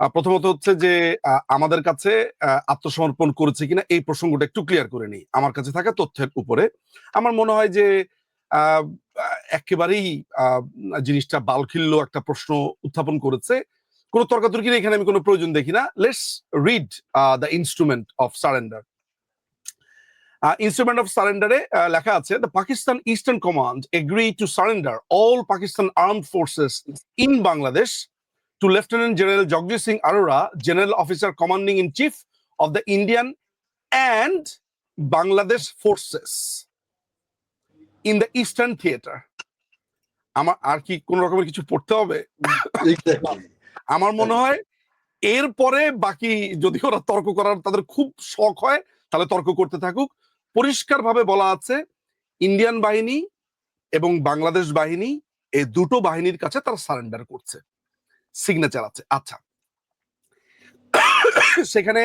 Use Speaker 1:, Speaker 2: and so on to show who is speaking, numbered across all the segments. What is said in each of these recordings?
Speaker 1: প্রথমত হচ্ছে যে আমাদের কাছে আত্মসমর্পণ করেছে কিনা এই প্রসঙ্গটা একটু ক্লিয়ার করে নিই। আমার কাছে থাকা তথ্যের উপরে। আমার মনে হয় যে একেবারেই জিনিসটা বালখিল্য একটা প্রশ্ন উত্থাপন করেছে। কোনো তর্কাতর্কির এখানে আমি কোনো প্রয়োজন দেখি না। Let's read the instrument of surrender instrument of সারেন্ডারে লেখা আছে the Pakistan eastern command agree to surrender all Pakistan arm forces in Bangladesh to lieutenant general Jagjit Singh Aurora general officer commanding in chief of the Indian and Bangladesh forces in the eastern theatre আমার আর কি কোন রকমের কিছু পড়তে হবে? আমার মনে হয় এরপরে বাকি যদি ওরা তর্ক করার তাদের খুব শখ হয়, তাহলে তর্ক করতে থাকুক। পরিষ্কার ভাবে বলা আছে ইন্ডিয়ান বাহিনী এবং বাংলাদেশ বাহিনী এই দুটো বাহিনীর কাছে তারা সারেন্ডার করছে। সিগনেচার আছে আচ্ছা। সেখানে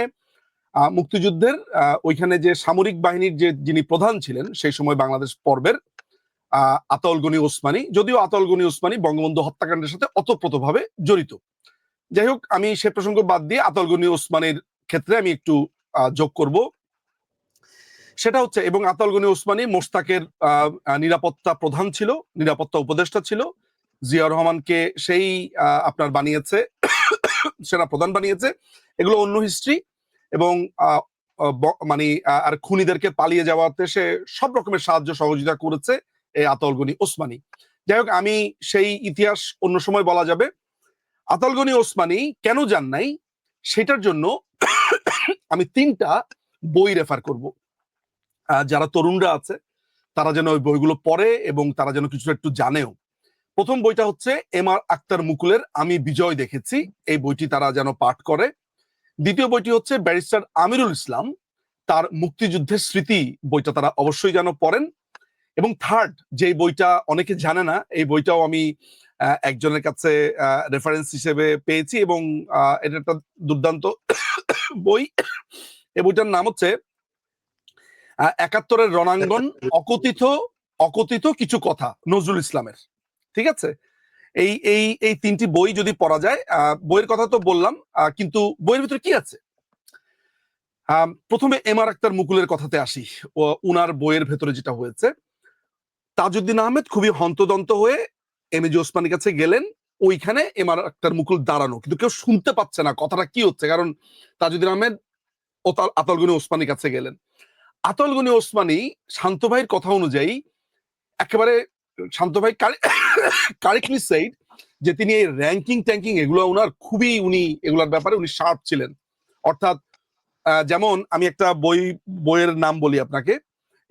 Speaker 1: মুক্তিযুদ্ধের ওইখানে যে সামরিক বাহিনীর যে যিনি প্রধান ছিলেন, সেই সময় বাংলাদেশ পর্বের আতাউল গনি ওসমানী, যদিও আতাউল গনি ওসমানী বঙ্গবন্ধু হত্যাকাণ্ডের সাথে অতপ্রতভাবে জড়িত। যাই হোক, আমি সে প্রসঙ্গ বাদ দিয়ে আতাউল গনি ওসমানীর ক্ষেত্রে আমি একটু যোগ করব। সেটা হচ্ছে, এবং আতাউল গনি ওসমানী মোস্তাকের নিরাপত্তা প্রধান ছিল, নিরাপত্তা উপদেষ্টা ছিল জিয়া রহমানকে সেই আপনার বানিয়েছে, সেনা প্রধান বানিয়েছে। এগুলো অন্য হিস্ট্রি এবং মানে আর খুনিদেরকে পালিয়ে যাওয়াতে সে সব রকমের সাহায্য সহযোগিতা করেছে এই আতাউল গনি ওসমানী। যাই হোক, আমি সেই ইতিহাস অন্য সময় বলা যাবে। আতাউল গনি ওসমানী কেন যান নাই? সেটার জন্য আমি তিনটা বই রেফার করব। যারা তরুণরা আছে, তারা যেন ওই বইগুলো পড়ে এবং তারা যেন কিছুটা একটু জানেও। প্রথম বইটা হচ্ছে এম আর আক্তার মুকুলের আমি বিজয় দেখেছি। এই বইটি তারা যেন পাঠ করে। দ্বিতীয় বইটি হচ্ছে ব্যারিস্টার আমিরুল ইসলাম। তার মুক্তিযুদ্ধের স্মৃতি বইটা তারা অবশ্যই যেন পড়েন। এবং থার্ড যে বইটা অনেকে জানে না এই বইটাও আমি একজনের কাছে রেফারেন্স হিসেবে পেয়েছি এবং এটা একটা দুর্দান্ত বই। এই বইটার নাম হচ্ছে একাত্তরের রণাঙ্গন অকথিত অকথিত কিছু কথা নজরুল ইসলামের। ঠিক আছে? এই এই এই তিনটি বই যদি পড়া যায় বইয়ের কথা তো বললাম কিন্তু বইয়ের ভিতরে কি আছে? প্রথমে এম আর আক্তার মুকুলের কথাতে আসি। উনার বইয়ের ভেতরে যেটা হয়েছে, তাজউদ্দিন আহমেদ খুবই হন্তদন্ত হয়ে এম জি ওসমানের কাছে গেলেন, ওইখানে এম আর আক্তার মুকুল দাঁড়ানো। কিন্তু কেউ শুনতে পাচ্ছে না কথাটা কি হচ্ছে, কারণ তাজউদ্দিন আহমেদ ও আতলগনি ওসমানীর কাছে গেলেন। আতলগনি ওসমানি শান্ত ভাইয়ের কথা অনুযায়ী একেবারে শান্ত ভাই কারেক্টলি সেইড যে তিনি এই র্যাঙ্কিং ট্যাঙ্কিং এগুলো ওনার খুবই উনি এগুলোর ব্যাপারে উনি শার্প ছিলেন। অর্থাৎ যেমন আমি একটা বই বইয়ের নাম বলি আপনাকে।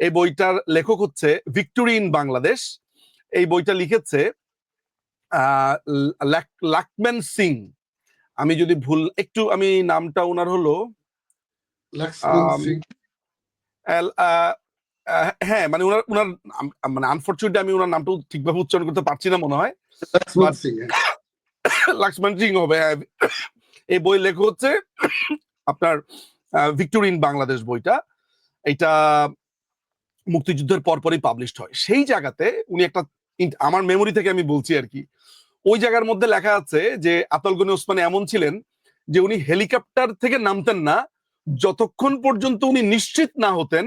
Speaker 1: এই বইটার লেখক হচ্ছে ভিক্টোরি ইন বাংলাদেশ। এই বইটা লিখেছে লাকম্যান সিং। আমি যদি ভুল একটু আমি নামটা ওনার হলো হ্যাঁ মানে ওনার ওনার মানে আনফর্চুনেটলি আমি ওনার নামটা ঠিকভাবে উচ্চারণ করতে পারছি না মনে হয়.
Speaker 2: হ্যাঁ।
Speaker 1: লক্ষ্মণ সিং হবে হ্যাঁ। এই বই লেখা হচ্ছে আপনার ভিক্টোরিয়ান বাংলাদেশ বইটা এটা মুক্তিযুদ্ধের পরপরই পাবলিশড হয় সেই জায়গাতে উনি একটা আমার মেমোরি থেকে আমি বলছি আর কি ওই জায়গার মধ্যে লেখা আছে যে আতল গনি ওসমান এমন ছিলেন যে উনি হেলিকপ্টার থেকে নামতেন না যতক্ষণ পর্যন্ত উনি নিশ্চিত না হতেন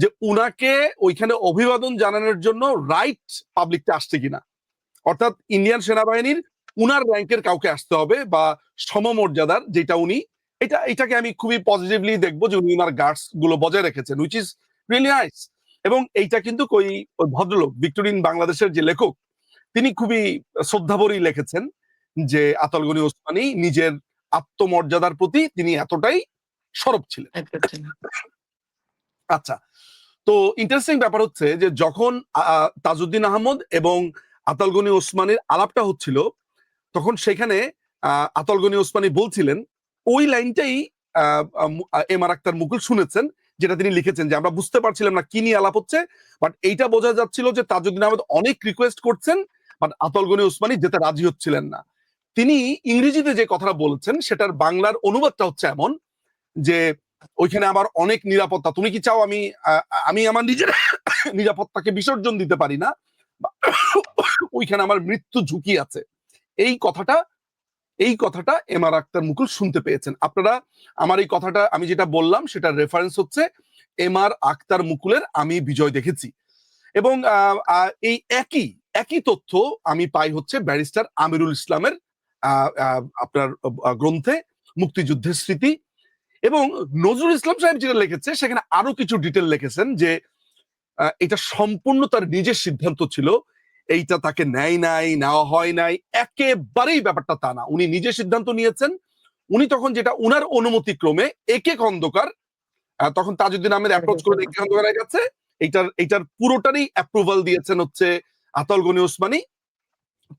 Speaker 1: যে উনাকে ওইখানে অভিবাদন জানানোর জন্য রাইট পাবলিকটা আসছে কিনা। অর্থাৎ ইন্ডিয়ান সেনাবাহিনীর উনার র্যাঙ্কের কাউকে আসতে হবে বা সমমর্যাদার যেটা উনি, এটা, এটাকে আমি খুবই পজিটিভলি দেখব যে উনি উনার গার্ডসগুলো বজায় রেখেছেন উইচ ইজ রিয়েলি নাইস এবং এইটা কিন্তু ওই ভদ্রলোক, ভিক্টোরিন বাংলাদেশের যে লেখক, তিনি খুবই শ্রদ্ধাভরী লিখেছেন যে আতলগনি ওসমানী নিজের আত্মমর্যাদার প্রতি তিনি এতটাই সরব ছিলেন। আচ্ছা তো ইন্টারেস্টিং ব্যাপার হচ্ছে যে যখন তাজউদ্দিন আহমদ এবং আতালগনি ওসমানের আলাপটা হচ্ছিল, তখন সেখানে আতালগনি ওসমানী বলছিলেন, ওই লাইনটাই এম আর আক্তার মুকুল শুনেছেন, যেটা তিনি লিখেছেন যে আমরা বুঝতে পারছিলাম না কি নিয়ে আলাপ হচ্ছে বাট এইটা বোঝা যাচ্ছিল যে তাজউদ্দিন আহমদ অনেক রিকোয়েস্ট করছেন বাট আতলগনি ওসমানী যেতে রাজি হচ্ছিলেন না। তিনি ইংরেজিতে যে কথাটা বলেছেন, সেটার বাংলার অনুবাদটা হচ্ছে এমন যে ওইখানে আমার অনেক নিরাপত্তা। তুমি কি চাও আমি আমি আমার নিজের নিরাপত্তাকে বিসর্জন দিতে পারি না? ওইখানে আমার মৃত্যু ঝুঁকি আছে। এই কথাটা এই কথাটা এম আক্তার মুকুল শুনতে পেয়েছেন। আপনারা, আমার এই কথাটা, আমি যেটা বললাম, সেটার রেফারেন্স হচ্ছে এম আর আক্তার মুকুলের আমি বিজয় দেখেছি। এবং এই একই একই তথ্য আমি পাই হচ্ছে ব্যারিস্টার আমিরুল ইসলামের আপনার গ্রন্থে মুক্তিযুদ্ধের স্মৃতি এবং নজরুল ইসলাম সাহেব যেটা লিখেছে, সেখানে আরও কিছু ডিটেল লিখেছেন যে এটা সম্পূর্ণ তার নিজের সিদ্ধান্ত ছিল। এইটা তাকে নেয় নাই, নেওয়া হয় নাই, একেবারেই ব্যাপারটা তা না। উনি নিজে সিদ্ধান্ত নিয়েছেন। উনি তখন যেটা উনার অনুমতি ক্রমে একে খন্দকার তখন তাজউদ্দিন আহমেদ অ্যাপ্রোচ করে একে খন্দকারের কাছে এইটার এইটার পুরোটারই অ্যাপ্রুভাল দিয়েছেন হচ্ছে আতল গনি ওসমানী।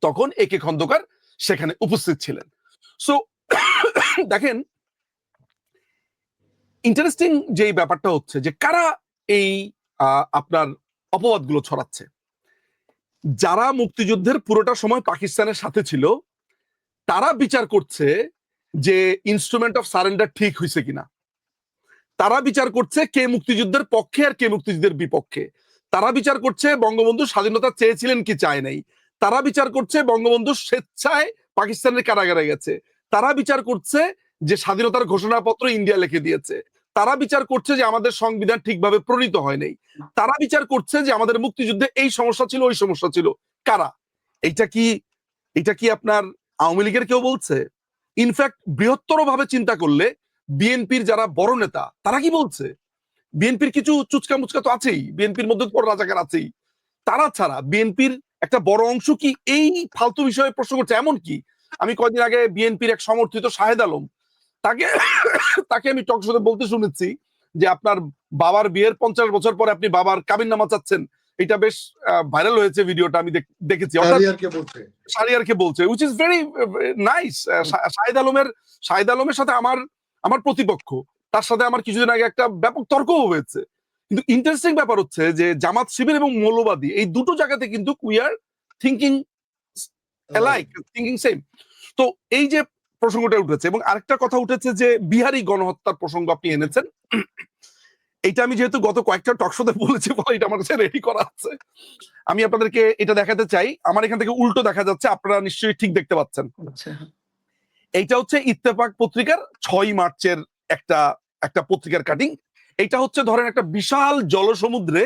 Speaker 1: তখন একে খন্দকার সেখানে উপস্থিত ছিলেন। সো দেখেন ইন্টারেস্টিং যে ব্যাপারটা হচ্ছে যে কারা এই আপনার অপবাদগুলো ছড়াচ্ছে? যারা মুক্তিযুদ্ধের পুরোটা সময় পাকিস্তানের সাথে ছিল, তারা বিচার করছে যে ইনস্ট্রুমেন্ট অফ সারেন্ডার ঠিক হয়েছে কিনা। তারা বিচার করছে কে মুক্তিযুদ্ধের পক্ষে আর কে মুক্তিযুদ্ধের বিপক্ষে। তারা বিচার করছে বঙ্গবন্ধু স্বাধীনতা চেয়েছিলেন কি চায় নাই। তারা বিচার করছে বঙ্গবন্ধু স্বেচ্ছায় পাকিস্তানের কারাগারে গেছে। তারা বিচার করছে যে স্বাধীনতার ঘোষণাপত্র ইন্ডিয়া লিখে দিয়েছে, তারা বিচার করছে যে আমাদের সংবিধান ঠিকভাবে প্রণীত হয় নাই। তারা বিচার করছে যে আমাদের মুক্তিযুদ্ধে এই সমস্যা ছিল, ওই সমস্যা ছিল। কারা? এটা কি এটা কি আপনার আওয়ামী লীগের কেউ বলছে? ইনফ্যাক্ট বৃহত্তর ভাবে চিন্তা করলে বিএনপির যারা বড় নেতা, তারা কি বলছে? বিএনপির কিছু চুচকা মুচকা তো আছেই, বিএনপির মধ্যে বড় রাজাকার আছেই। তারা ছাড়া বিএনপির একটা বড় অংশ কি এই ফালতু বিষয়ে প্রশ্ন করছে? এমন কি? আমি কয়দিন আগে বিএনপির এক সমর্থিত শাহেদ আলম তাকে তাকে আমি টকশোতে বলতে শুনেছি যে আপনার বাবার বিয়ের পঞ্চাশ বছর পরে আপনি বাবার কাবিন নামা চাচ্ছেন। এটা বেশ ভাইরাল হয়েছে ভিডিওটা আমি দেখেছি।
Speaker 2: শাহরিয়ারকে বলছে।
Speaker 1: বলছে which is very nice Shahid আলমের শাহিদ আলমের সাথে আমার আমার প্রতিপক্ষ। তার সাথে আমার কিছুদিন আগে একটা ব্যাপক তর্কও হয়েছে। কিন্তু ইন্টারেস্টিং ব্যাপার হচ্ছে যে জামাত শিবির এবং মৌলবাদী এই দুটো জায়গাতে কিন্তু we are thinking alike thinking same তো এই যে প্রসঙ্গটা উঠেছে এবং আরেকটা কথা উঠেছে যে বিহারি গণহত্যার প্রসঙ্গ আপনি এনেছেন। এটা আমি যেহেতু গত কয়েকটা টকশোতে বলেছি বলে এটা আমার কাছে রেডি করা আছে। আমি আপনাদেরকে এটা দেখাতে চাই। আমার এখান থেকে উল্টো দেখা যাচ্ছে আপনারা নিশ্চয়ই ঠিক দেখতে পাচ্ছেন।
Speaker 3: আচ্ছা।
Speaker 1: এইটা হচ্ছে ইত্তেফাক পত্রিকার ছয় মার্চের একটা একটা পত্রিকার কাটিং এটা হচ্ছে ধরেন একটা বিশাল জলসমুদ্রে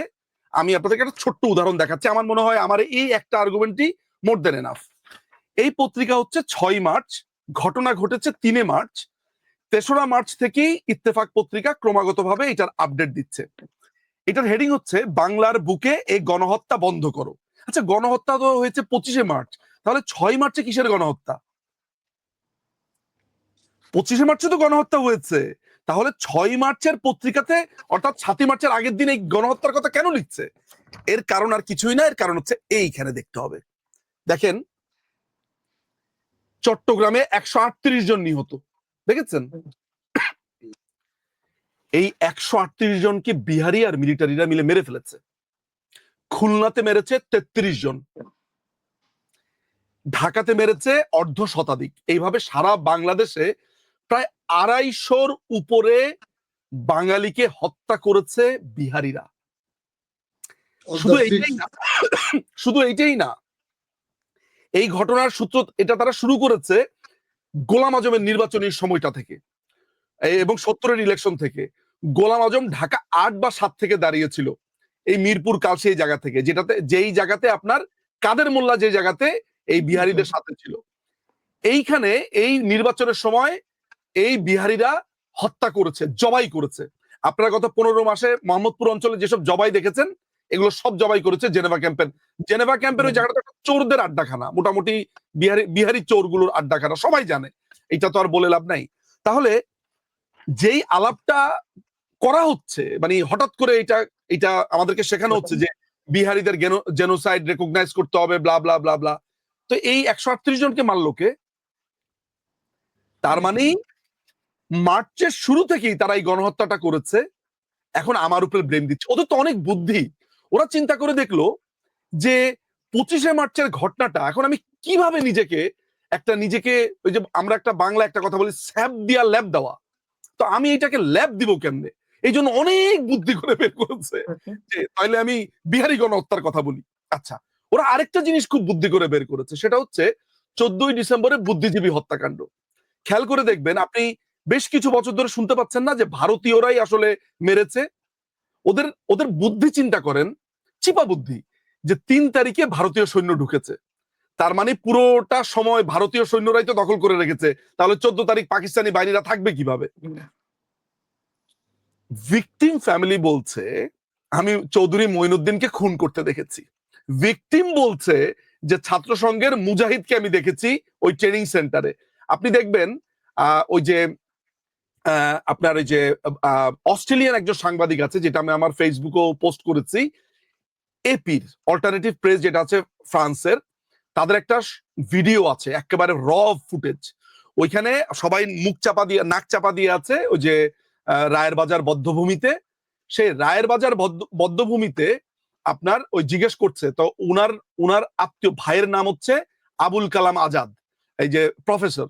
Speaker 1: আমি আপনাদেরকে একটা ছোট্ট উদাহরণ দেখাচ্ছি। আমার মনে হয় আমার এই একটা আর্গুমেন্টই মোর দেন এনাফ এই পত্রিকা হচ্ছে ছয় মার্চ ঘটনা ঘটেছে তিনে মার্চ। তেসরা মার্চ থেকেই ইত্তেফাক পত্রিকা ক্রমাগতভাবে এটার আপডেট দিচ্ছে। এটার হেডিং হচ্ছে, বাংলার বুকে এই গণহত্যা বন্ধ করো। আচ্ছা গণহত্যা তো হয়েছে পঁচিশে মার্চ। তাহলে ছয় মার্চে কিসের গণহত্যা? পঁচিশে মার্চে তো গণহত্যা হয়েছে। তাহলে ছয় মার্চের পত্রিকাতে, অর্থাৎ সাতই মার্চের আগের দিন এই গণহত্যার কথা কেন লিখছে? এর কারণ আর কিছুই না, এর কারণ হচ্ছে এইখানে দেখতে হবে। দেখেন চট্টগ্রামে একশো আটত্রিশ জন নিহত। দেখেছেন? এই একশো আটত্রিশ জনকে বিহারি আর মিলিটারিরা মিলে মেরে ফেলেছে? খুলনাতে মেরেছে তেত্রিশ জন। ঢাকাতে মেরেছে অর্ধ শতাধিক। এইভাবে সারা বাংলাদেশে প্রায় আড়াইশোর উপরে বাঙালিকে হত্যা করেছে বিহারিরা। শুধু এইটাই না শুধু এইটাই না এই ঘটনার সূত্র এটা তারা শুরু করেছে গোলাম আজমের নির্বাচনের সময়টা থেকে এবং সত্তরের ইলেকশন থেকে। গোলাম আজম ঢাকা আট বা সাত থেকে দাঁড়িয়েছিল এই মিরপুর কালসি এই জায়গা থেকে যেটাতে যেই জায়গাতে আপনার কাদের মোল্লা যে জায়গাতে এই বিহারিদের সাথে ছিল। এইখানে এই নির্বাচনের সময় এই বিহারিরা হত্যা করেছে জবাই করেছে। আপনারা গত পনেরো মাসে মোহাম্মদপুর অঞ্চলে যেসব জবাই দেখেছেন এগুলো সব জবাই করেছে জেনেভা ক্যাম্পের। জেনেভা ক্যাম্পের ওই জায়গাটা চোরদের আড্ডাখানা মোটামুটি বিহারি বিহারি চোরগুলোর আড্ডাখানা সবাই জানে। এটা তো আর বলে লাভ নাই। তাহলে যেই আলাপটা করা হচ্ছে মানে হঠাৎ করে এটা এটা আমাদেরকে শেখানো হচ্ছে যে বিহারিদের জেনোসাইড রেকগনাইজ করতে হবে ব্লা ব্লা ব্লা ব্লা তো এই একশো আটত্রিশ জনকে মারলো কে? তার মানে মার্চের শুরু থেকেই তারা এই গণহত্যাটা করেছে। এখন আমার উপরে ব্লেম দিচ্ছে। ওদের তো অনেক বুদ্ধি। ওরা চিন্তা করে দেখল যে পঁচিশে মার্চের ঘটনাটা এখন আমি কীভাবে নিজেকে একটা নিজেকে ওই যে আমরা একটা বাংলা একটা কথা বলি স্যাপ দিয়া ল্যাব দেওয়া। তো আমি এটাকে ল্যাব দিব কেমনে? এই জন্য অনেক বুদ্ধি করে বের করেছে। যে তাহলে আমি বিহারি গণহত্যার কথা বলি। আচ্ছা ওরা আরেকটা জিনিস খুব বুদ্ধি করে বের করেছে সেটা হচ্ছে চোদ্দই ডিসেম্বরে বুদ্ধিজীবী হত্যাকাণ্ড। খেয়াল করে দেখবেন আপনি বেশ কিছু বছর ধরে শুনতে পাচ্ছেন না যে ভারতীয়রাই আসলে মেরেছে। ওদের ওদের বুদ্ধি চিন্তা করেন চিপা বুদ্ধি যে তিন তারিখে ভারতীয় সৈন্য ঢুকেছে। তার মানে পুরোটা সময় ভারতীয় সৈন্যরাই তো দখল করে রেখেছে। তাহলে চোদ্দ তারিখ পাকিস্তানি বাহিনীরা থাকবে কীভাবে? ভিকটিম ফ্যামিলি বলছে আমি চৌধুরী মঈনুদ্দিনকে খুন করতে দেখেছি। ভিকটিম বলছে যে ছাত্র সংঘের মুজাহিদকে আমি দেখেছি ওই ট্রেনিং সেন্টারে আপনি দেখবেন আহ, ওই যে আহ, আপনার ওই যে আহ, অস্ট্রেলিয়ান একজন সাংবাদিক আছে যেটা আমি আমার ফেসবুকেও পোস্ট করেছি। এপির অল্টারনেটিভ প্রেস যেটা আছে ফ্রান্সের তাদের একটা ভিডিও আছে একেবারে র ফুটেজ ওইখানে সবাই মুখ চাপা দিয়ে নাক চাপা দিয়ে আছে ওই যে রায়ের বাজার বদ্ধভূমিতে। সেই রায়ের বাজার বদ্ধভূমিতে আপনার ওই জিজ্ঞেস করছে তো উনার উনার আত্মীয় ভাইয়ের নাম হচ্ছে আবুল কালাম আজাদ এই যে প্রফেসর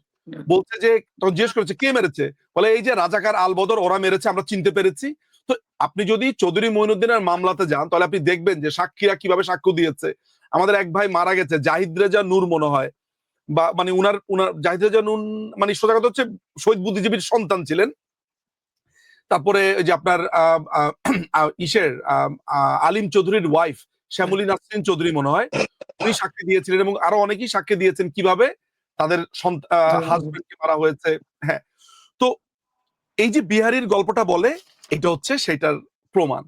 Speaker 1: বলছে যে তখন জিজ্ঞেস করেছে কে মেরেছে? বলে এই যে রাজাকার আলবদর ওরা মেরেছে আমরা চিনতে পেরেছি। আপনি যদি চৌধুরী মঈনুদ্দিনের মামলাতে যান তাহলে আপনি দেখবেন যে সাক্ষীরা কীভাবে সাক্ষ্য দিয়েছে। আমাদের এক ভাই মারা গেছে জাহিদ রেজা নূর মনে হয়। বা মানে উনার উনার জাহিদ রেজা নুন মানে সোজা কথা হচ্ছে শহীদ বুদ্ধিজীবীর সন্তান ছিলেন। তারপরে যে আপনার ইসের আলিম চৌধুরীর ওয়াইফ শ্যামলী নাসরিন চৌধুরী মনে হয় উনি সাক্ষী দিয়েছিলেন এবং আরও অনেকেই সাক্ষী দিয়েছেন কীভাবে তাদের হাজবেন্ডকে মারা হয়েছে। হ্যাঁ তো এই যে বিহারীর গল্পটা বলে এটা হচ্ছে সেটার প্রমাণ।